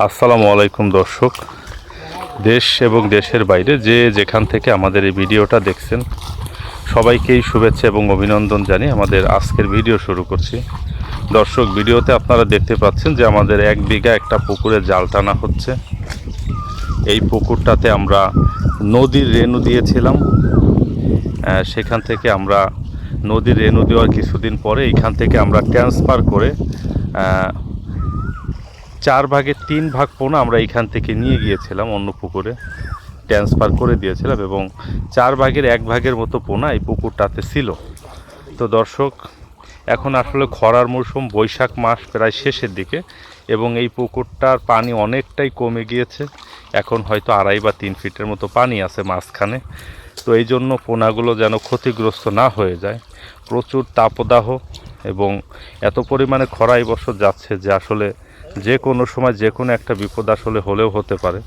আসসালামু আলাইকুম দর্শক। দেশ এবং দেশের বাইরে যে যেখান থেকে আমাদের এই ভিডিওটা দেখছেন, সবাইকেই শুভেচ্ছা এবং অভিনন্দন জানিয়ে আমাদের আজকের ভিডিও শুরু করছি। দর্শক, ভিডিওতে আপনারা দেখতে পাচ্ছেন যে আমাদের এক বিঘা একটা পুকুরে জাল টানা হচ্ছে। এই পুকুরটাতে আমরা নদীর রেণু দিয়েছিলাম। সেখান থেকে আমরা নদীর রেণু দেওয়ার কিছুদিন পরে এইখান থেকে আমরা ট্রান্সফার করে চার ভাগের তিন ভাগ পোনা আমরা এইখান থেকে নিয়ে গিয়েছিলাম, অন্য পুকুরে ট্রান্সফার করে দিয়েছিলাম এবং চার ভাগের এক ভাগের মতো পোনা এই পুকুরটাতে ছিল। তো দর্শক, এখন আসলে খরার মৌসুম বৈশাখ মাস প্রায় শেষের দিকে এবং এই পুকুরটার পানি অনেকটাই কমে গিয়েছে। এখন হয়তো আড়াই বা তিন ফিটের মতো পানি আছে মাঝখানে। তো এই জন্য পোনাগুলো যেন ক্ষতিগ্রস্ত না হয়ে যায়। প্রচুর তাপদাহ এবং এত পরিমাণে খরা এই বছর যাচ্ছে যে আসলে যে কোনো সময় যে কোনো একটা বিপদ আসলে হলেও হতে পারে।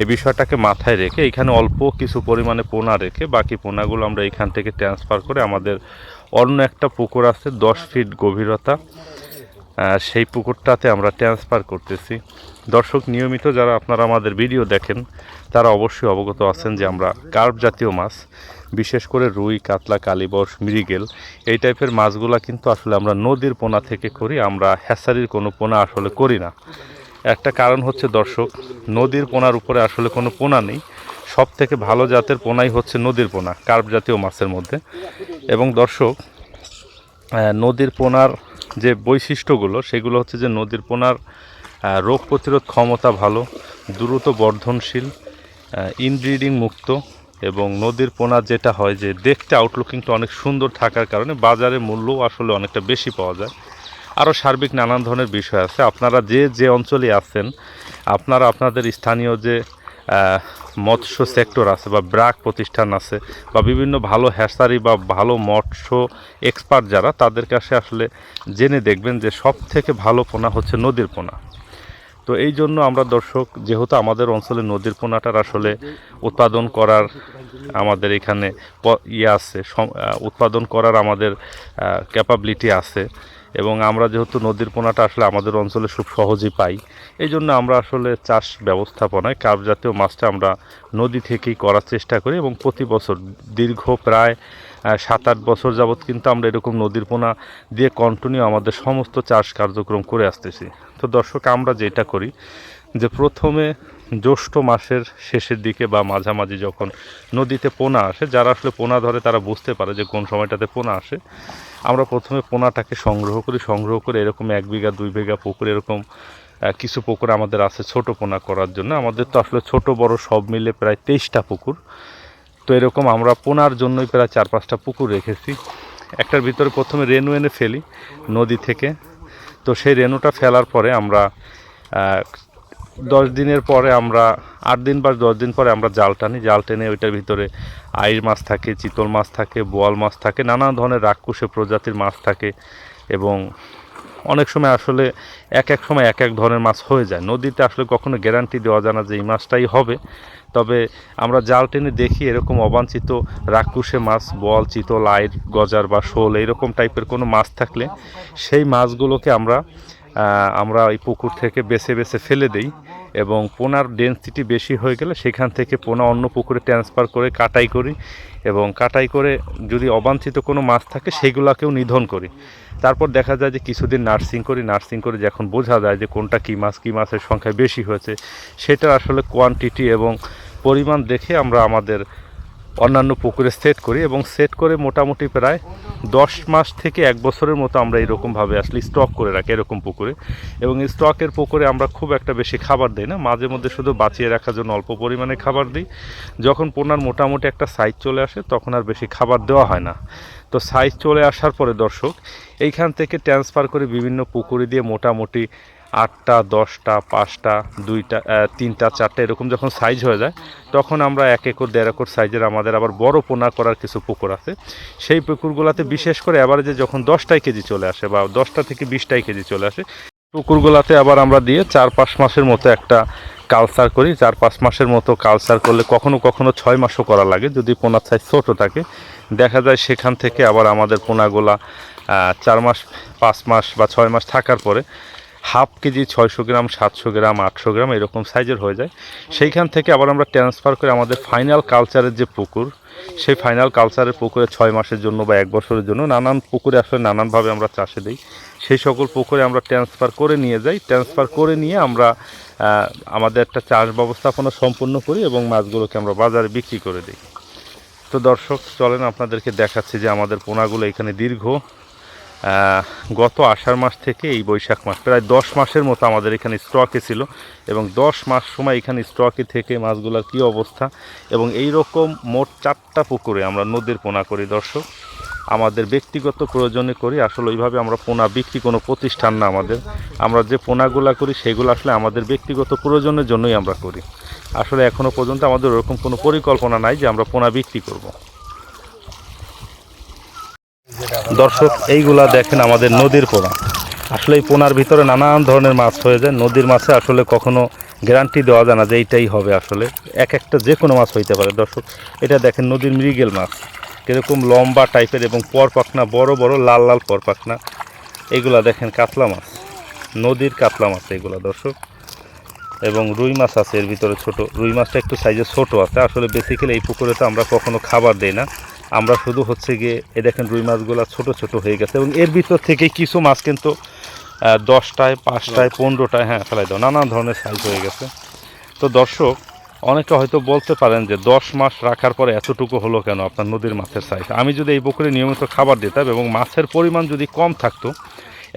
এই বিষয়টাকে মাথায় রেখে এখানে অল্প কিছু পরিমাণে পোনা রেখে বাকি পোনাগুলো আমরা এখান থেকে ট্রান্সফার করে আমাদের অন্য একটা পুকুর আছে দশ ফিট গভীরতা। সেই পুকুরটাতে আমরা ট্রান্সফার করতেছি। দর্শক, নিয়মিত যারা আপনারা আমাদের ভিডিও দেখেন, তারা অবশ্যই অবগত আছেন যে আমরা কার্ভ জাতীয় মাছ। বিশেষ করে রুই, কাতলা কালিবস মৃগেল, এই টাইপের মাছগুলা কিন্তু আসলে আমরা নদীর পোনা থেকে করি, আমরা হ্যাসারির কোনো পোনা আসলে করি না। একটা কারণ হচ্ছে দর্শক, নদীর পোনার উপরে আসলে কোনো পোনা নেই সব থেকে ভালো জাতের পোনাই হচ্ছে নদীর পোনা, কার্প জাতীয় মাছের মধ্যে। এবং দর্শক নদীর পোনার যে বৈশিষ্ট্যগুলো, সেগুলো হচ্ছে যে নদীর পোনার রোগ প্রতিরোধ ক্ষমতা ভালো, দ্রুত বর্ধনশীল ইনব্রিডিং মুক্ত এবং নদীর পোনা যেটা হয় যে দেখতে আউটলুকিংটা অনেক সুন্দর থাকার কারণে বাজারে মূল্য আসলে অনেকটা বেশি পাওয়া যায়। আরও সার্বিক নানান ধরনের বিষয় আছে। আপনারা যে যে অঞ্চলে আছেন, আপনারা আপনাদের স্থানীয় যে মৎস্য সেক্টর আছে বা ব্রাক প্রতিষ্ঠান আছে বা বিভিন্ন ভালো হ্যাসারি বা ভালো মৎস্য এক্সপার্ট যারা, তাদের কাছে আসলে জেনে দেখবেন যে সব থেকে ভালো পোনা হচ্ছে নদীর পোনা। তো এই জন্য আমরা দর্শক, যেহেতু আমাদের অঞ্চলে নদীর পোনাটার আসলে উৎপাদন করার আমাদের এখানে ইয়ে আছে উৎপাদন করার আমাদের ক্যাপাবিলিটি আছে এবং আমরা যেহেতু নদীর পোনাটা আসলে আমাদের অঞ্চলে খুব সহজেই পাই, এই জন্য আমরা আসলে চাষ ব্যবস্থাপনায় কার্প জাতীয় মাছটা আমরা নদী থেকেই করার চেষ্টা করি এবং প্রতি বছর দীর্ঘ প্রায় সাত আট বছর যাবৎ কিন্তু আমরা এরকম নদীর পোনা দিয়ে কন্টিনিউ আমাদের সমস্ত চাষ কার্যক্রম করে আসতেছি। তো দর্শক, আমরা যেটা করি যে প্রথমে জ্যৈষ্ঠ মাসের শেষের দিকে বা মাঝামাঝি যখন নদীতে পোনা আসে, যারা আসলে পোনা ধরে তারা বুঝতে পারে যে কোন সময়টাতে পোনা আসে, আমরা প্রথমে পোনাটাকে সংগ্রহ করি, সংগ্রহ করে এরকম এক বিঘা, দুই বিঘা পুকুর এরকম কিছু পুকুর আমাদের আছে ছোট পোনা করার জন্য। আমাদের তো আসলে ছোট, বড় সব মিলে প্রায় তেইশটা পুকুর। তো এরকম আমরা পোনার জন্যই প্রায় চার পাঁচটা পুকুর রেখেছি। একটার ভিতরে প্রথমে রেনু এনে ফেলি নদী থেকে। তো সেই রেনুটা ফেলার পরে আমরা দশ দিনের পরে আমরা, আট দিন বা দশ দিন পরে আমরা জাল টানি। জাল টেনে ওইটার ভিতরে আইর মাছ থাকে, চিতল মাছ থাকে, বোয়াল মাছ থাকে নানা ধরনের রাক্ষুসে প্রজাতির মাছ থাকে এবং অনেক সময় আসলে এক এক সময় এক এক ধরনের মাছ হয়ে যায়। নদীতে আসলে কখনো গ্যারান্টি দেওয়া যায় না যে এই মাছটাই হবে। তবে আমরা জাল টেনে দেখি এরকম অবাঞ্ছিত রাক্ষুসে মাছ, বল, চিতল আইর গজার বা শোল এইরকম টাইপের কোনো মাছ থাকলে সেই মাছগুলোকে আমরা আমরা এই পুকুর থেকে বেছে বেছে ফেলে দেই এবং পোনার ডেন্সিটি বেশি হয়ে গেলে সেখান থেকে পোনা অন্য পুকুরে ট্রান্সফার করে কাটাই করি এবং কাটাই করে যদি অবাঞ্ছিত কোনো মাছ থাকে সেইগুলোকেও নিধন করি। তারপর দেখা যায় যে কিছুদিন নার্সিং করি, নার্সিং করে যখন বোঝা যায় যে কোনটা কী মাছ, কী মাছের সংখ্যা বেশি হয়েছে। সেটা আসলে কোয়ান্টিটি এবং পরিমাণ দেখে আমরা আমাদের অন্যান্য পুকুরে সেট করি এবং সেট করে মোটামুটি প্রায় দশ মাস থেকে এক বছরের মতো আমরা এরকমভাবে আসলে স্টক করে রাখি এরকম পুকুরে। এবং স্টকের পুকুরে আমরা খুব একটা বেশি খাবার দিই না, মাঝে মধ্যে শুধু বাঁচিয়ে রাখার জন্য অল্প পরিমাণে খাবার দিই। যখন পোনার মোটামুটি একটা সাইজ চলে আসে তখন আর বেশি খাবার দেওয়া হয় না। তো সাইজ চলে আসার পরে দর্শক, এইখান থেকে ট্রান্সফার করে বিভিন্ন পুকুরে দিয়ে মোটামুটি আটটা, দশটা, পাঁচটা, দুইটা তিনটা, চারটা, এরকম যখন সাইজ হয়ে যায়, তখন আমরা এক একর, দেড় একর সাইজের আমাদের আবার বড় পোনা করার কিছু পুকুর আছে। সেই পুকুরগুলোতে বিশেষ করে অ্যাভারেজে যখন দশটাই কেজি চলে আসে বা দশটা থেকে বিশটাই কেজি চলে আসে, পুকুরগুলোতে আবার আমরা দিয়ে চার, পাঁচ মাসের মতো একটা কালচার করি। চার, পাঁচ মাসের মতো কালচার করলে কখনো কখনো ছয় মাসও করা লাগে যদি পোনার সাইজ ছোটো থাকে। দেখা যায় সেখান থেকে আবার আমাদের পোনাগুলা চার মাস, পাঁচ মাস বা ছয় মাস থাকার পরে হাফ কেজি ছয়শো গ্রাম, সাতশো গ্রাম, আটশো গ্রাম এরকম সাইজের হয়ে যায়। সেইখান থেকে আবার আমরা ট্রান্সফার করে আমাদের ফাইনাল কালচারের যে পুকুর, সেই ফাইনাল কালচারের পুকুরে ছয় মাসের জন্য বা এক বছরের জন্য নানান পুকুরে আসলে নানানভাবে আমরা চাষে দিই। সেই সকল পুকুরে আমরা ট্রান্সফার করে নিয়ে যাই। ট্রান্সফার করে নিয়ে আমরা আমাদের একটা চাষ ব্যবস্থাপনা সম্পূর্ণ করি এবং মাছগুলোকে আমরা বাজারে বিক্রি করে দিই। তো দর্শক, চলেন আপনাদেরকে দেখাচ্ছি যে আমাদের পোনাগুলো এখানে দীর্ঘ। গত আষাঢ় মাস থেকে এই বৈশাখ মাস, প্রায় দশ মাসের মতো আমাদের এখানে স্টকে ছিল এবং দশ মাস সময় এখানে স্টকে থেকে মাছগুলোর কী অবস্থা এবং এই রকম মোট চারটা পুকুরে আমরা নদীর পোনা করি দর্শক। আমাদের ব্যক্তিগত প্রয়োজনে করি, আসলে ওইভাবে আমরা পোনা বিক্রি কোনো প্রতিষ্ঠান না আমাদের। আমরা যে পোনাগুলা করি সেগুলো আসলে আমাদের ব্যক্তিগত প্রয়োজনের জন্যই আমরা করি। আসলে এখনও পর্যন্ত আমাদের ওরকম কোনো পরিকল্পনা নাই যে আমরা পোনা বিক্রি করব। দর্শক, এইগুলা দেখেন আমাদের নদীর পোনা। আসলে এই পোনার ভিতরে নানান ধরনের মাছ হয়ে যায়। নদীর মাছে আসলে কখনো গ্যারান্টি দেওয়া যায় না যে এইটাই হবে আসলে। এক একটা যে কোনো মাছ হইতে পারে। দর্শক, এটা দেখেন নদীর মৃগেল মাছ। কীরকম লম্বা টাইপের এবং পরপাখনা, বড় বড় লাল লাল পরপাখনা। এইগুলা দেখেন কাতলা মাছ। নদীর কাতলা মাছ এইগুলা, দর্শক। এবং রুই মাছ আছে এর ভিতরে ছোট। রুই মাছটা একটু সাইজে ছোট আছে। আসলে বেসিক্যালি এই পুকুরে তো আমরা কখনো খাবার দেই না। আমরা শুধু হচ্ছে গিয়ে এ দেখেন রুই মাছগুলো ছোট ছোট হয়ে গেছে এবং এর ভিতর থেকে কিছু মাছ কিন্তু দশটায় পাঁচটায় পনেরোটায় হ্যাঁ ফেলাই দাও। নানান ধরনের সাইজ হয়ে গেছে। তো দর্শক অনেকে হয়তো বলতে পারেন যে দশ মাস রাখার পরে এতটুকু হলো কেন আপনার নদীর মাছের সাইজ আমি যদি এই পুকুরে নিয়মিত খাবার দিতাম এবং মাছের পরিমাণ যদি কম থাকতো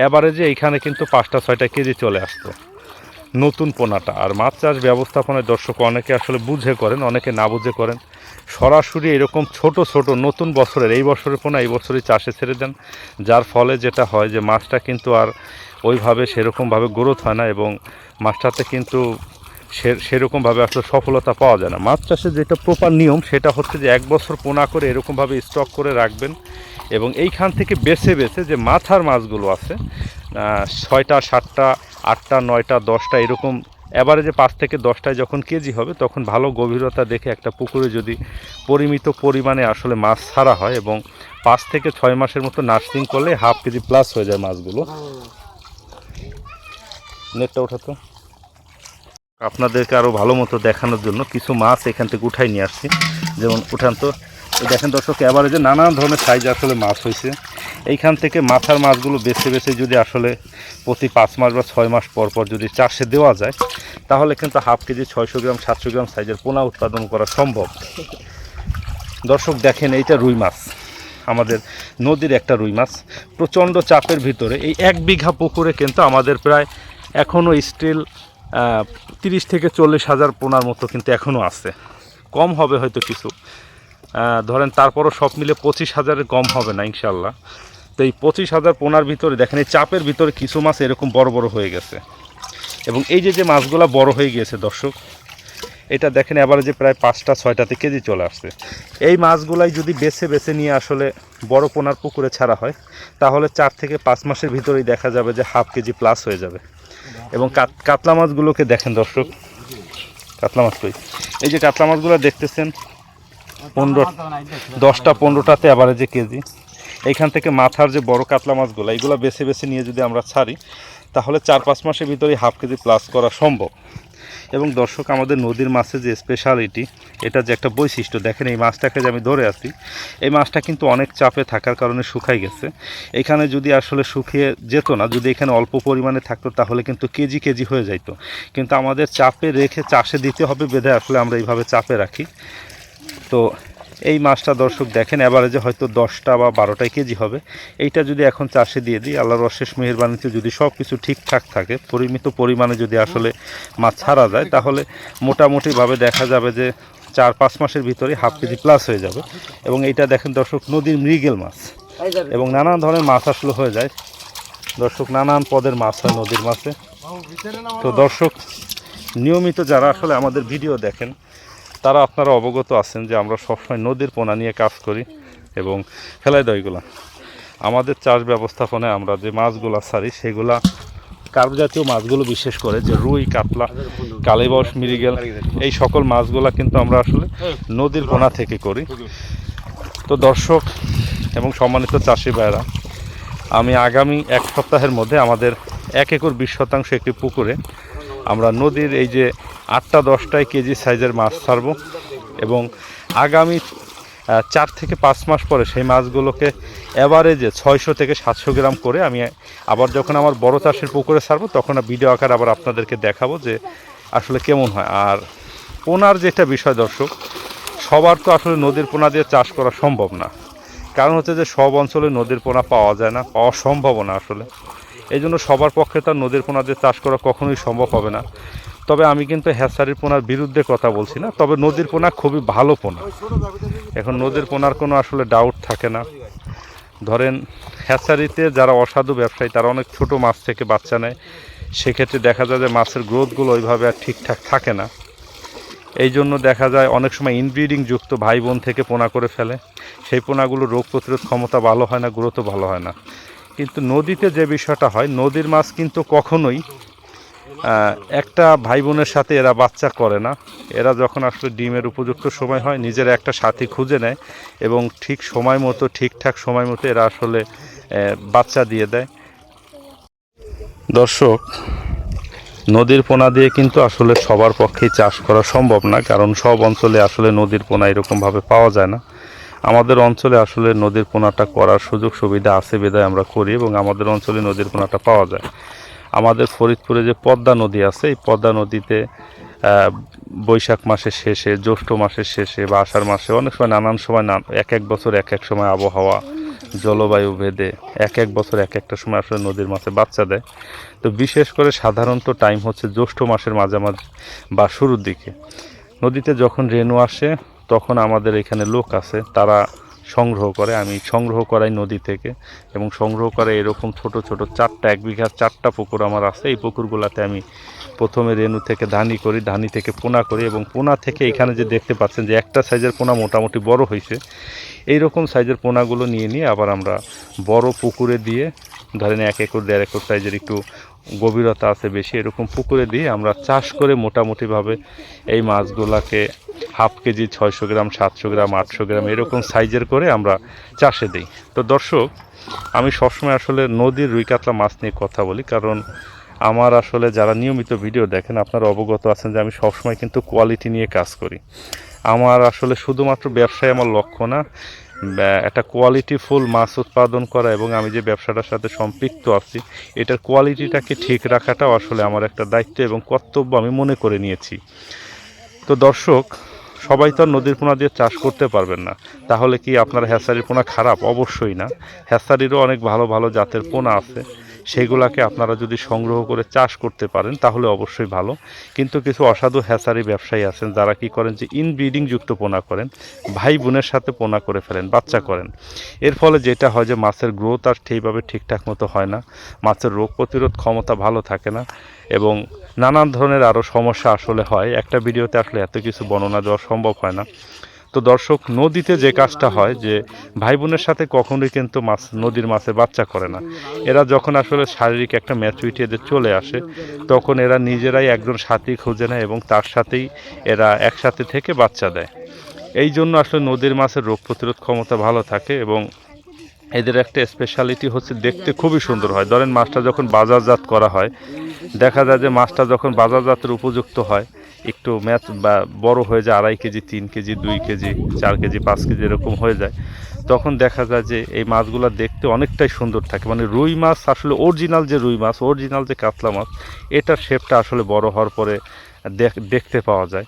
এবারে যে এইখানে কিন্তু পাঁচটা ছয়টা কেজি চলে আসতো। নতুন পোনাটা। আর মাছ চাষ ব্যবস্থাপনায় দর্শক অনেকে আসলে বুঝে করেন অনেকে না বুঝে করেন। সরাসরি এরকম ছোট ছোট, নতুন বছরের, এই বছরের পোনা এই বছরই চাষে ছেড়ে দেন, যার ফলে যেটা হয় যে মাছটা কিন্তু আর ওইভাবে সেরকমভাবে গ্রোথ হয় না এবং মাছটাতে কিন্তু সেরকমভাবে আসলে সফলতা পাওয়া যায় না। মাছ চাষের যেটা প্রপার নিয়ম, সেটা হচ্ছে যে এক বছর পোনা করে এরকমভাবে স্টক করে রাখবেন এবং এইখান থেকে বেছে বেছে যে মাথার মাছগুলো আছে ছয়টা, সাতটা, আটটা, নয়টা, দশটা এরকম অ্যাভারেজে পাঁচ থেকে দশটায় যখন কেজি হবে, তখন ভালো গভীরতা দেখে একটা পুকুরে যদি পরিমিত পরিমাণে আসলে মাছ ছাড়া হয় এবং পাঁচ থেকে ছয় মাসের মতো নার্সিং করলে হাফ কেজি প্লাস হয়ে যায় মাছগুলো। নেটটা ওঠাতো আপনাদেরকে আরও ভালো মতো দেখানোর জন্য কিছু মাছ এখান থেকে উঠাই নিয়ে আসছি। যেমন উঠান তো। দেখেন দর্শক অ্যাভারেজে নানান ধরনের সাইজ আসলে মাছ হয়েছে। এইখান থেকে মাথার মাছগুলো বেছে বেছে যদি আসলে প্রতি পাঁচ মাস বা ছয় মাস পর পর যদি চাষে দেওয়া যায়, তাহলে কিন্তু হাফ কেজি, ছয়শো গ্রাম, সাতশো গ্রাম সাইজের পোনা উৎপাদন করা সম্ভব। দর্শক, দেখেন এইটা রুই মাছ। আমাদের নদীর একটা রুই মাছ। প্রচণ্ড চাপের ভিতরে। এই এক বিঘা পুকুরে কিন্তু আমাদের প্রায় এখনও স্টিল তিরিশ থেকে চল্লিশ হাজার পোনার মতো কিন্তু এখনও আছে। কম হবে হয়তো কিছু। ধরেন তারপরও সব মিলে পঁচিশ হাজারের কম হবে না ইনশাল্লাহ তো এই পঁচিশ হাজার পোনার ভিতরে, দেখেন এই চাপের ভিতরে কিছু মাছ এরকম বড় বড় হয়ে গেছে। এবং এই যে যে মাছগুলো বড় হয়ে গিয়েছে, দর্শক, এটা দেখেন এবারে যে প্রায় পাঁচটা, ছয়টাতে কেজি চলে আসছে। এই মাছগুলাই যদি বেছে বেছে নিয়ে আসলে বড় পোনার পুকুরে ছাড়া হয়, তাহলে চার থেকে পাঁচ মাসের ভিতরেই দেখা যাবে যে হাফ কেজি প্লাস হয়ে যাবে। এবং কাত- কাতলা মাছগুলোকে দেখেন দর্শক, কাতলা মাছ কই? এই যে কাতলা মাছগুলো দেখতেছেন পনেরো দশটা পনেরোটাতে আবারে যে কেজি। এইখান থেকে মাথার যে বড় কাতলা মাছগুলো এইগুলো বেছে বেছে নিয়ে যদি আমরা ছাড়ি, তাহলে চার পাঁচ মাসের ভিতরেই হাফ কেজি প্লাস করা সম্ভব। এবং দর্শক, আমাদের নদীর মাছের যে স্পেশালিটি এটা যে একটা বৈশিষ্ট্য, দেখেন এই মাছটাকে যে আমি ধরে আছি, এই মাছটা কিন্তু অনেক চাপে থাকার কারণে শুকাই গেছে। এখানে যদি আসলে শুকিয়ে যেত না, যদি এখানে অল্প পরিমাণে থাকতো, তাহলে কিন্তু কেজি কেজি হয়ে যাইতো। কিন্তু আমাদের চাপে রেখে চাষে দিতে হবে বেঁধে, আসলে আমরা এইভাবে চাপে রাখি। তো এই মাছটা দর্শক দেখেন অ্যাভারেজে হয়তো দশটা বা বারোটায় কেজি হবে। এইটা যদি এখন চাষে দিয়ে দিই, আল্লাহর অশেষ মেহেরবানিতে যদি সব কিছু ঠিকঠাক থাকে, পরিমিত পরিমাণে যদি আসলে মাছ ছাড়া যায়, তাহলে মোটামুটিভাবে দেখা যাবে যে চার পাঁচ মাসের ভিতরে হাফ কেজি প্লাস হয়ে যাবে। এবং এইটা দেখেন দর্শক, নদীর মৃগেল মাছ। এবং নানান ধরনের মাছ আসলে হয়ে যায়। দর্শক, নানান পদের মাছ হয় নদীর মাছে। তো দর্শক, নিয়মিত যারা আসলে আমাদের ভিডিও দেখেন তারা আপনারা অবগত আছেন যে আমরা সবসময় নদীর পোনা নিয়ে কাজ করি এবং ফেলাই দইগুলা আমাদের চাষ ব্যবস্থাপনায় আমরা যে মাছগুলা ছাড়ি, সেগুলা কার্প জাতীয় মাছগুলো বিশেষ করে, যে রুই, কাতলা কালীবস মিরিগেল এই সকল মাছগুলা কিন্তু আমরা আসলে নদীর পোনা থেকে করি। তো দর্শক এবং সম্মানিত চাষি ভাইরা আমি আগামী এক সপ্তাহের মধ্যে আমাদের এক একর বিশ শতাংশ একটি পুকুরে আমরা নদীর এই যে আটটা দশটায় কেজি সাইজের মাছ ছাড়বো এবং আগামী চার থেকে পাঁচ মাস পরে সেই মাছগুলোকে অ্যাভারেজে ছয়শো থেকে সাতশো গ্রাম করে আমি আবার যখন আমার বড় চাষের পুকুরে ছাড়বো, তখন ভিডিও আকার আবার আপনাদেরকে দেখাবো যে আসলে কেমন হয়। আর পোনার যেটা বিষয় দর্শক, সবার তো আসলে নদীর পোনা দিয়ে চাষ করা সম্ভব না। কারণ হচ্ছে যে সব অঞ্চলে নদীর পোনা পাওয়া যায় না পাওয়া সম্ভব না আসলে। এই জন্য সবার পক্ষে তার নদীর পোনা দিয়ে চাষ করা কখনোই সম্ভব হবে না। তবে আমি কিন্তু হ্যাসারির পোনার বিরুদ্ধে কথা বলছি না, তবে নদীর পোনা খুবই ভালো পোনা। এখন নদীর পোনার কোনো আসলে ডাউট থাকে না। ধরেন হ্যাচারিতে যারা অসাধু ব্যবসায়ী, তারা অনেক ছোট মাছ থেকে বাচ্চা নেয়। সেক্ষেত্রে দেখা যায় যে মাছের গ্রোথগুলো ওইভাবে আর ঠিকঠাক থাকে না। এই জন্য দেখা যায় অনেক সময় ইনব্রিডিং যুক্ত ভাই বোন থেকে পোনা করে ফেলে। সেই পোনাগুলো রোগ প্রতিরোধ ক্ষমতা ভালো হয় না গ্রোথও ভালো হয় না। কিন্তু নদীতে যে বিষয়টা হয়, নদীর মাছ কিন্তু কখনোই একটা ভাই বোনের সাথে এরা বাচ্চা করে না। এরা যখন আসলে ডিমের উপযুক্ত সময় হয়, নিজের একটা সাথী খুঁজে নেয় এবং ঠিক সময় মতো, ঠিকঠাক সময় মতো এরা আসলে বাচ্চা দিয়ে দেয়। দর্শক, নদীর পোনা দিয়ে কিন্তু আসলে সবার পক্ষেই চাষ করা সম্ভব না, কারণ সব অঞ্চলে আসলে নদীর পোনা এরকমভাবে পাওয়া যায় না। আমাদের অঞ্চলে আসলে নদীর পোনাটা করার সুযোগ সুবিধা আছে বেদায় আমরা করি এবং আমাদের অঞ্চলে নদীর পোনাটা পাওয়া যায়। আমাদের ফরিদপুরে যে পদ্মা নদী আছে, এই পদ্মা নদীতে বৈশাখ মাসের শেষে, জ্যৈষ্ঠ মাসের শেষে বা আষাঢ় মাসে অনেক সময় নানান সময় নান এক এক বছর এক এক সময় আবহাওয়া, জলবায়ু ভেদে এক এক বছর এক একটা সময় আসলে নদীর মাছে বাচ্চা দেয়। তো বিশেষ করে সাধারণত টাইম হচ্ছে জ্যৈষ্ঠ মাসের মাঝামাঝি বা শুরুর দিকে। নদীতে যখন রেনু আসে, তখন আমাদের এখানে লোক আছে, তারা সংগ্রহ করে, আমি সংগ্রহ করাই নদী থেকে এবং সংগ্রহ করে এরকম ছোট ছোট চারটা, এক বিঘার চারটা পুকুর আমার আছে। এই পুকুরগুলোতে আমি প্রথমে রেণু থেকে ধানি করি, ধানি থেকে পোনা করি এবং পোনা থেকে এখানে যে দেখতে পাচ্ছেন যে একটা সাইজের পোনা মোটামুটি বড় হয়েছে। এই রকম সাইজের পোনাগুলো নিয়ে নিয়ে আবার আমরা বড় পুকুরে দিয়ে, ধরেন এক একর, দেড় একর সাইজের একটু গভীরতা আছে বেশি, এরকম পুকুরে দিয়ে আমরা চাষ করে মোটামুটিভাবে এই মাছগুলাকে হাফ কেজি, ছয়শো গ্রাম, সাতশো গ্রাম, আটশো গ্রাম এরকম সাইজের করে আমরা চাষে দিই। তো দর্শক, আমি সবসময় আসলে নদীর রুই কাতলা মাছ নিয়ে কথা বলি, কারণ আমার আসলে যারা নিয়মিত ভিডিও দেখেন আপনারা অবগত আছেন যে আমি সবসময় কিন্তু কোয়ালিটি নিয়ে কাজ করি। আমার আসলে শুধুমাত্র ব্যবসায় আমার লক্ষ্য না একটা কোয়ালিটি ফুল মাছ উৎপাদন করা এবং আমি যে ব্যবসাটার সাথে সম্পৃক্ত আছি, এটার কোয়ালিটিটাকে ঠিক রাখাটাও আসলে আমার একটা দায়িত্ব এবং কর্তব্য আমি মনে করে নিয়েছি। তো দর্শক, সবাই তো আর নদীর পোনা দিয়ে চাষ করতে পারবেন না। তাহলে কি আপনার হ্যাসারির পোনা খারাপ? অবশ্যই না। হ্যাসারিরও অনেক ভালো ভালো জাতের পোনা আছে। সেগুলাকে আপনারা যদি সংগ্রহ করে চাষ করতে পারেন, তাহলে অবশ্যই ভালো। কিন্তু কিছু অসাধু হ্যাসারি ব্যবসায়ী আছেন, যারা কি করেন যে ইনব্রিডিং যুক্ত পোনা করেন, ভাই বোনের সাথে পোনা করে ফেলেন, বাচ্চা করেন। এর ফলে যেটা হয় যে মাছের গ্রোথ আর সেইভাবে ঠিকঠাক মতো হয় না। মাছের রোগ প্রতিরোধ ক্ষমতা ভালো থাকে না এবং নানান ধরনের আরও সমস্যা আসলে হয়। একটা ভিডিওতে আসলে এত কিছু বর্ণনা দেওয়া সম্ভব হয় না। তো দর্শক, নদীতে যে কাজটা হয় যে ভাই বোনের সাথে কখনোই কিন্তু মাছ, নদীর মাছে বাচ্চা করে না। এরা যখন আসলে শারীরিক একটা ম্যাচুরিটি এদের চলে আসে, তখন এরা নিজেরাই একজন সাথী খুঁজে নেয় এবং তার সাথেই এরা একসাথে থেকে বাচ্চা দেয়। এই জন্য আসলে নদীর মাছের রোগ প্রতিরোধ ক্ষমতা ভালো থাকে এবং এদের একটা স্পেশালিটি হচ্ছে দেখতে খুবই সুন্দর হয়। ধরেন মাছটা যখন বাজারজাত করা হয় দেখা যায় যে মাছটা যখন বাজারজাতের উপযুক্ত হয়, একটু ম্যাচ বা বড় হয়ে যায় আড়াই কেজি, তিন কেজি, দুই কেজি, চার কেজি, পাঁচ কেজি এরকম হয়ে যায়। তখন দেখা যায় যে এই মাছগুলো দেখতে অনেকটাই সুন্দর থাকে। মানে রুই মাছ আসলে অরিজিনাল যে রুই মাছ অরিজিনাল যে কাতলা মাছ, এটার শেপটা আসলে বড় হওয়ার পরে দেখ- দেখতে পাওয়া যায়।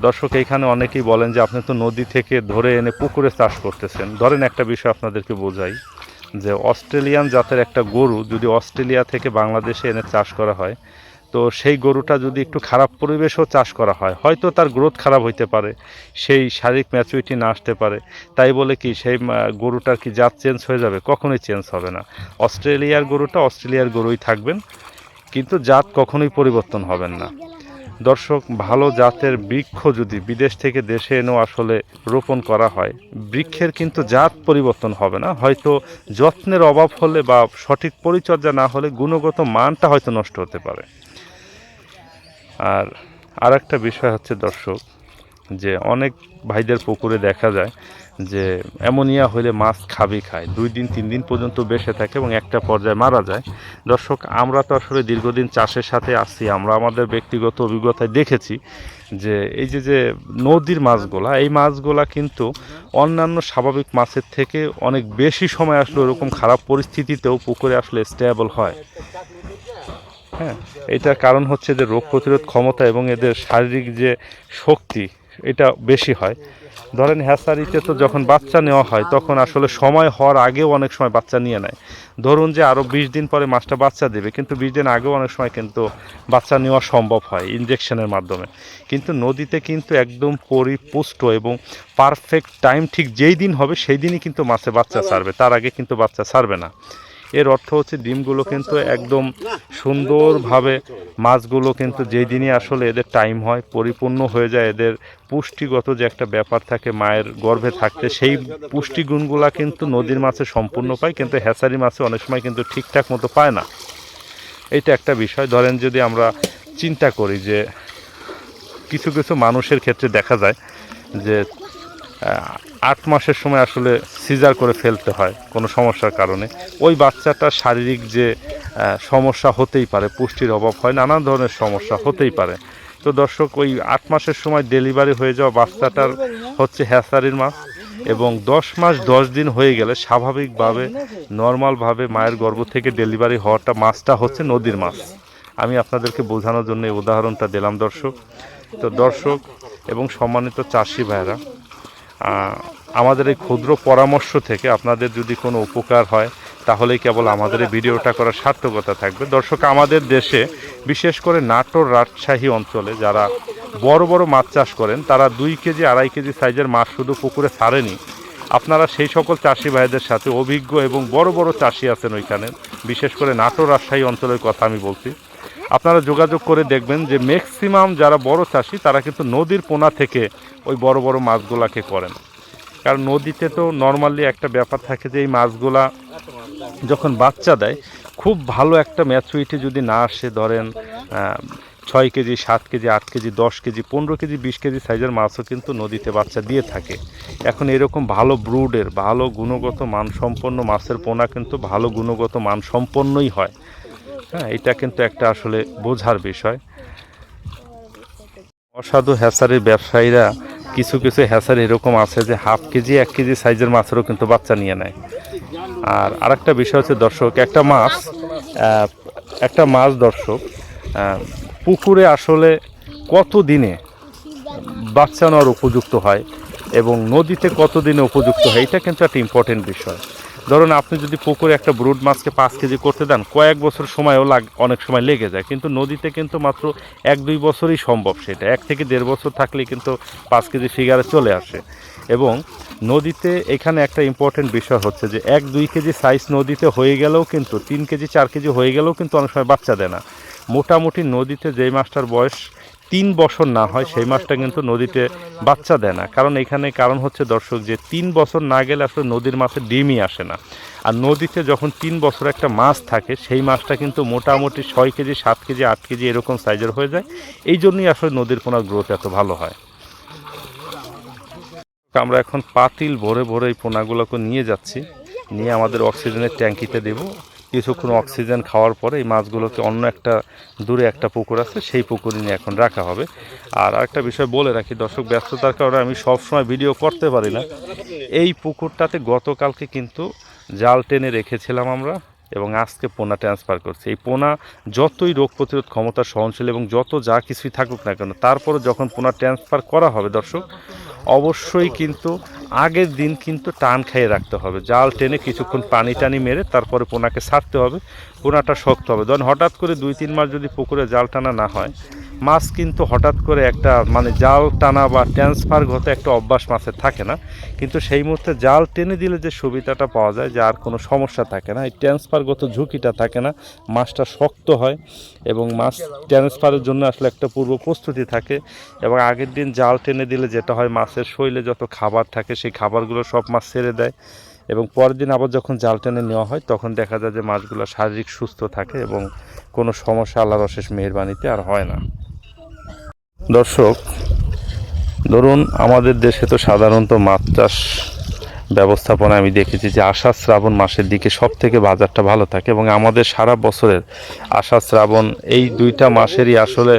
দর্শক, এইখানে অনেকেই বলেন যে আপনি তো নদী থেকে ধরে এনে পুকুরে চাষ করতেছেন। ধরেন একটা বিষয় আপনাদেরকে বোঝাই। যে অস্ট্রেলিয়ান জাতের একটা গরু যদি অস্ট্রেলিয়া থেকে বাংলাদেশে এনে চাষ করা হয়, তো সেই গরুটা যদি একটু খারাপ পরিবেশেও চাষ করা হয়, হয়তো তার গ্রোথ খারাপ হইতে পারে, সেই শারীরিক ম্যাচুরিটি না আসতে পারে। তাই বলে কি, সেই গরুটার কি জাত চেঞ্জ হয়ে যাবে? কখনোই চেঞ্জ হবে না। অস্ট্রেলিয়ার গরুটা অস্ট্রেলিয়ার গরুই থাকবেন, কিন্তু জাত কখনোই পরিবর্তন হবেন না। দর্শক, ভালো জাতের বৃক্ষ যদি বিদেশ থেকে দেশে এনেও আসলে রোপণ করা হয়, বৃক্ষের কিন্তু জাত পরিবর্তন হবে না। হয়তো যত্নের অভাব হলে বা সঠিক পরিচর্যা না হলে গুণগত মানটা হয়তো নষ্ট হতে পারে। আর আরেকটা বিষয় হচ্ছে দর্শক যে অনেক ভাইদের পুকুরে দেখা যায় যে অ্যামোনিয়া হলে মাছ খাবি খায়। দুই দিন, তিন দিন পর্যন্ত বেঁচে থাকে এবং একটা পর্যায়ে মারা যায়। দর্শক, আমরা তো আসলে দীর্ঘদিন চাষের সাথে আসছি আমরা আমাদের ব্যক্তিগত অভিজ্ঞতায় দেখেছি যে এই যে যে নদীর মাছগুলা, এই মাছগুলা কিন্তু অন্যান্য স্বাভাবিক মাছের থেকে অনেক বেশি সময় আসলে ওরকম খারাপ পরিস্থিতিতেও পুকুরে আসলে স্টেবল হয়। হ্যাঁ এটার কারণ হচ্ছে যে রোগ প্রতিরোধ ক্ষমতা এবং এদের শারীরিক যে শক্তি এটা বেশি হয়। ধরেন হ্যাসারিতে তো যখন বাচ্চা নেওয়া হয়, তখন আসলে সময় হওয়ার আগেও অনেক সময় বাচ্চা নিয়ে নেয়। ধরুন যে আরও বিশ দিন পরে মাছটা বাচ্চা দেবে, কিন্তু বিশ দিন আগেও অনেক সময় কিন্তু বাচ্চা নেওয়া সম্ভব হয় ইনজেকশনের মাধ্যমে। কিন্তু নদীতে কিন্তু একদম পরিপুষ্ট এবং পারফেক্ট টাইম ঠিক যেই দিন হবে, সেই দিনই কিন্তু মাছে বাচ্চা ছাড়বে, তার আগে কিন্তু বাচ্চা ছাড়বে না। এর অর্থ হচ্ছে ডিমগুলো কিন্তু একদম সুন্দরভাবে মাছগুলো কিন্তু যেই দিনই আসলে এদের টাইম হয়, পরিপূর্ণ হয়ে যায়, এদের পুষ্টিগত যে একটা ব্যাপার থাকে মায়ের গর্ভে থাকতে, সেই পুষ্টিগুণগুলা কিন্তু নদীর মাছে সম্পূর্ণ পায়, কিন্তু হ্যাচারি মাছে অনেক সময় কিন্তু ঠিকঠাক মতো পায় না। এটা একটা বিষয়। ধরেন যদি আমরা চিন্তা করি যে কিছু কিছু মানুষের ক্ষেত্রে দেখা যায় যে আট মাসের সময় আসলে সিজার করে ফেলতে হয়, কোনো সমস্যার কারণে। ওই বাচ্চাটার শারীরিক যে সমস্যা হতেই পারে, পুষ্টির অভাব হয়, নানান ধরনের সমস্যা হতেই পারে। তো দর্শক, ওই আট মাসের সময় ডেলিভারি হয়ে যাওয়া বাচ্চাটার হচ্ছে হ্যাসারির মাছ এবং দশ মাস দশ দিন হয়ে গেলে স্বাভাবিকভাবে, নর্মালভাবে মায়ের গর্ভ থেকে ডেলিভারি হওয়াটা মাছটা হচ্ছে নদীর মাছ আমি আপনাদেরকে বোঝানোর জন্য এই উদাহরণটা দিলাম দর্শক। তো দর্শক এবং সম্মানিত চাষি ভাইরা আমাদের এই ক্ষুদ্র পরামর্শ থেকে আপনাদের যদি কোনো উপকার হয়, তাহলেই কেবল আমাদের এই ভিডিওটা করার সার্থকতা থাকবে। দর্শক, আমাদের দেশে, বিশেষ করে নাটোর রাজশাহী অঞ্চলে যারা বড় বড় মাছ চাষ করেন, তারা দুই কেজি, আড়াই কেজি সাইজের মাছ শুধু পুকুরে ছাড়েনি। আপনারা সেই সকল চাষি ভাইদের সাথে অভিজ্ঞ এবং বড় বড় চাষি আছেন ওইখানে। বিশেষ করে নাটোর রাজশাহী অঞ্চলের কথা আমি বলছি। আপনারা যোগাযোগ করে দেখবেন যে ম্যাক্সিমাম যারা বড় চাষি, তারা কিন্তু নদীর পোনা থেকে ওই বড় বড় মাছগুলাকে করেন। কারণ নদীতে তো নর্মালি একটা ব্যাপার থাকে যে এই মাছগুলা যখন বাচ্চা দেয়, খুব ভালো একটা ম্যাচুরিটি যদি না আসে, ধরেন ছয় কেজি, সাত কেজি, আট কেজি, দশ কেজি, পনেরো কেজি, বিশ কেজি সাইজের মাছও কিন্তু নদীতে বাচ্চা দিয়ে থাকে। এখন এরকম ভালো ব্রুডের ভালো গুণগত মানসম্পন্ন মাছের পোনা কিন্তু ভালো গুণগত মানসম্পন্নই হয়। হ্যাঁ এটা কিন্তু একটা আসলে বোঝার বিষয়। অসাধু হ্যাসারির ব্যবসায়ীরা কিছু কিছু হ্যাসারি এরকম আছে যে হাফ কেজি, এক কেজি সাইজের মাছেরও কিন্তু বাচ্চা নিয়ে নেয়। আর আরেকটা বিষয় হচ্ছে দর্শক, একটা মাছ একটা মাছ দর্শক পুকুরে আসলে কত দিনে বাচ্চা নেওয়ার উপযুক্ত হয় এবং নদীতে কত দিনে উপযুক্ত হয়, এটা কিন্তু একটা ইম্পর্টেন্ট বিষয়। ধরুন আপনি যদি পুকুরে একটা ব্রুড মাছকে পাঁচ কেজি করতে দেন, কয়েক বছর সময়ও লাগ, অনেক সময় লেগে যায়। কিন্তু নদীতে কিন্তু মাত্র এক দুই বছরই সম্ভব সেটা। এক থেকে দেড় বছর থাকলেই কিন্তু পাঁচ কেজি ফিগারে চলে আসে। এবং নদীতে এখানে একটা ইম্পর্টেন্ট বিষয় হচ্ছে যে, এক দুই কেজি সাইজ নদীতে হয়ে গেলেও কিন্তু, তিন কেজি, চার কেজি হয়ে গেলেও কিন্তু অনেক সময় বাচ্চা দেয় না। মোটামুটি নদীতে যেই মাছটার বয়স তিন বছর না হয়, সেই মাছটা কিন্তু নদীতে বাচ্চা দেয় না। কারণ এখানে কারণ হচ্ছে দর্শক যে তিন বছর না গেলে আসলে নদীর মাছে ডিমই আসে না। আর নদীতে যখন তিন বছর একটা মাছ থাকে, সেই মাছটা কিন্তু মোটামুটি ছয় কেজি, সাত কেজি, আট কেজি এরকম সাইজের হয়ে যায়। এই জন্যই আসলে নদীর পোনার গ্রোথ এত ভালো হয়। আমরা এখন পাতিল ভরে ভরে এই পোনাগুলোকে নিয়ে যাচ্ছি। নিয়ে আমাদের অক্সিজেনের ট্যাঙ্কিতে দেব। কিছুক্ষণ অক্সিজেন খাওয়ার পরে এই মাছগুলোকে অন্য একটা দূরে একটা পুকুর আছে, সেই পুকুরে নিয়ে এখন রাখা হবে। আর আরেকটা বিষয় বলে রাখি, দর্শক, ব্যস্ততার কারণে আমি সবসময় ভিডিও করতে পারি না। এই পুকুরটাতে গতকালকে কিন্তু জাল টেনে রেখেছিলাম আমরা এবং আজকে পোনা ট্রান্সফার করছি। এই পোনা যতই রোগ প্রতিরোধ ক্ষমতা সহনশীল এবং যত যা কিছুই থাকুক না কেন তারপরে যখন পোনা ট্রান্সফার করা হবে দর্শক, অবশ্যই কিন্তু আগের দিন কিন্তু টান খাইয়ে রাখতে হবে। জাল টেনে কিছুক্ষণ পানি টানি মেরে তারপরে পোনাকে ছাড়তে হবে। পোনাটা শক্ত হবে। ধরুন হঠাৎ করে দুই, তিন মাস যদি পুকুরে জাল টানা না হয়, মাছ কিন্তু হঠাৎ করে একটা মানে জাল টানা বা ট্রান্সফারগত একটা অভ্যাস মাছের থাকে না। কিন্তু সেই মুহূর্তে জাল টেনে দিলে যে সুবিধাটা পাওয়া যায় যে আর কোনো সমস্যা থাকে না। এই ট্রান্সফারগত ঝুঁকিটা থাকে না। মাছটা শক্ত হয় এবং মাছ ট্রান্সফারের জন্য আসলে একটা পূর্ব প্রস্তুতি থাকে এবং আগের দিন জাল টেনে দিলে যেটা হয় মাছের শরীরে যত খাবার থাকে সেই খাবারগুলো সব মাছ ছেড়ে দেয়। এবং পরের দিন আবার যখন জাল টেনে নেওয়া হয়, তখন দেখা যায় যে মাছগুলো শারীরিক সুস্থ থাকে এবং কোনো সমস্যা, আল্লাহর অশেষ মেহরবানিতে আর হয় না। দর্শক, ধরুন আমাদের দেশে তো সাধারণত মাছ চাষ ব্যবস্থাপনা আমি দেখেছি যে আষাঢ় শ্রাবণ মাসের দিকে সব থেকে বাজারটা ভালো থাকে এবং আমাদের সারা বছরের আষাঢ় শ্রাবণ এই দুইটা মাসেরই আসলে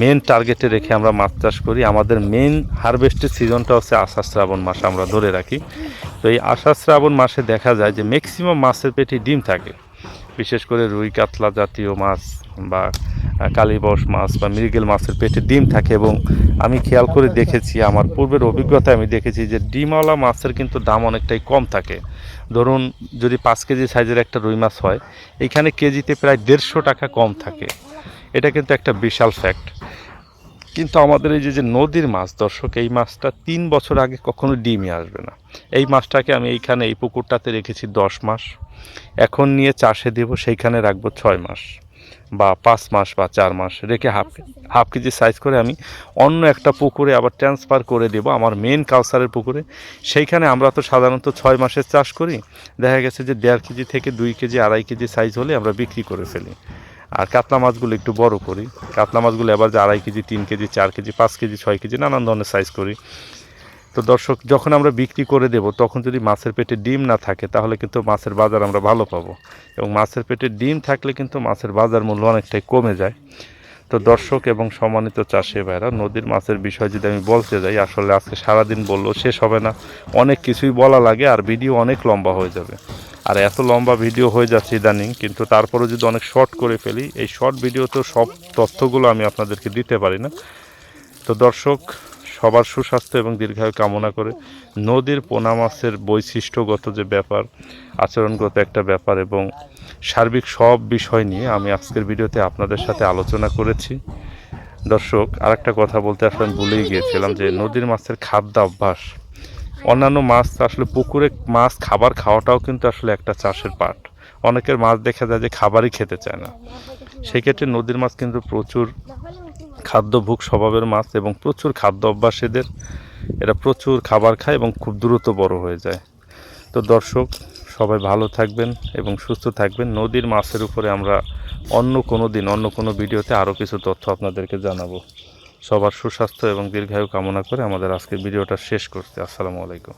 মেন টার্গেটে রেখে আমরা মাছ চাষ করি। আমাদের মেন হারভেস্টের সিজনটা হচ্ছে আষাঢ় শ্রাবণ মাস আমরা ধরে রাখি। তো এই আষাঢ় শ্রাবণ মাসে দেখা যায় যে ম্যাক্সিমাম মাছের পেটে ডিম থাকে। বিশেষ করে রুই, কাতলা জাতীয় মাছ বা কালীবস মাছ বা মৃগেল মাছের পেটে ডিম থাকে এবং আমি খেয়াল করে দেখেছি, আমার পূর্বের অভিজ্ঞতায় আমি দেখেছি যে ডিমওয়ালা মাছের কিন্তু দাম অনেকটাই কম থাকে। ধরুন যদি পাঁচ কেজি সাইজের একটা রুই মাছ হয়, এখানে কেজিতে প্রায় দেড়শো টাকা কম থাকে। এটা কিন্তু একটা বিশাল ফ্যাক্ট কিন্তু আমাদের এই যে যে নদীর মাছ দর্শক এই মাছটা তিন বছর আগে কখনো ডিমই আসবে না। এই মাছটাকে আমি এইখানে এই পুকুরটাতে রেখেছি দশ মাস। এখন নিয়ে চাষে দেব সেইখানে রাখব ছয় মাস বা পাঁচ মাস বা চার মাস রেখে হাফ হাফ কেজি সাইজ করে আমি অন্য একটা পুকুরে আবার ট্রান্সফার করে দেব আমার মেন কালচারের পুকুরে। সেইখানে আমরা তো সাধারণত ছয় মাসের চাষ করি। দেখা গেছে যে দেড় কেজি থেকে দুই কেজি আড়াই কেজি সাইজ হলে আমরা বিক্রি করে ফেলি। আর কাতলা মাছগুলো একটু বড় করি। কাতলা মাছগুলো এবার যে আড়াই কেজি, তিন কেজি, চার কেজি, পাঁচ কেজি, ছয় কেজি, নানান ধরনের সাইজ করি। তো দর্শক, যখন আমরা বিক্রি করে দেব, তখন যদি মাছের পেটে ডিম না থাকে, তাহলে কিন্তু মাছের বাজার আমরা ভালো পাবো। এবং মাছের পেটে ডিম থাকলে কিন্তু মাছের বাজার মূল্য অনেকটাই কমে যায়। তো দর্শক এবং সম্মানিত চাষি ভাইরা, নদীর মাছের বিষয় যদি আমি বলতে যাই, আসলে আজকে সারাদিন বললেও শেষ হবে না। অনেক কিছুই বলা লাগে আর ভিডিও অনেক লম্বা হয়ে যাবে। আর এত লম্বা ভিডিও হয়ে যাচ্ছে ইদানিং, কিন্তু তারপরে যদি অনেক শর্ট করে ফেলি, এই শর্ট ভিডিওতেও সব তথ্যগুলো আমি আপনাদেরকে দিতে পারি না। তো দর্শক, সবার সুস্বাস্থ্য এবং দীর্ঘায়ু কামনা করে নদীর পোনা মাছের বৈশিষ্ট্যগত যে ব্যাপার, আচরণগত একটা ব্যাপার এবং সার্বিক সব বিষয় নিয়ে আমি আজকের ভিডিওতে আপনাদের সাথে আলোচনা করেছি। দর্শক, আরেকটা কথা বলতে আসলে ভুলেই গিয়েছিলাম যে নদীর মাছের খাদ্য অভ্যাস অন্যান্য মাছ, আসলে পুকুরে মাছ খাবার খাওয়াটাও কিন্তু আসলে একটা চাষের পাট অনেকের মাছ দেখা যায় যে খাবারই খেতে চায় না। সেক্ষেত্রে নদীর মাছ কিন্তু প্রচুর খাদ্যভোগ স্বভাবের মাছ এবং প্রচুর খাদ্য অভ্যাস এদের এরা প্রচুর খাবার খায় এবং খুব দ্রুত বড় হয়ে যায়। তো দর্শক, সবাই ভালো থাকবেন এবং সুস্থ থাকবেন। নদীর মাছের উপরে আমরা অন্য কোনো দিন, অন্য কোনো ভিডিওতে আরও কিছু তথ্য আপনাদেরকে জানাব। সবার সুস্বাস্থ্য এবং দীর্ঘায়ু কামনা করে আমাদের আজকের ভিডিওটা শেষ করতে আসসালামু আলাইকুম।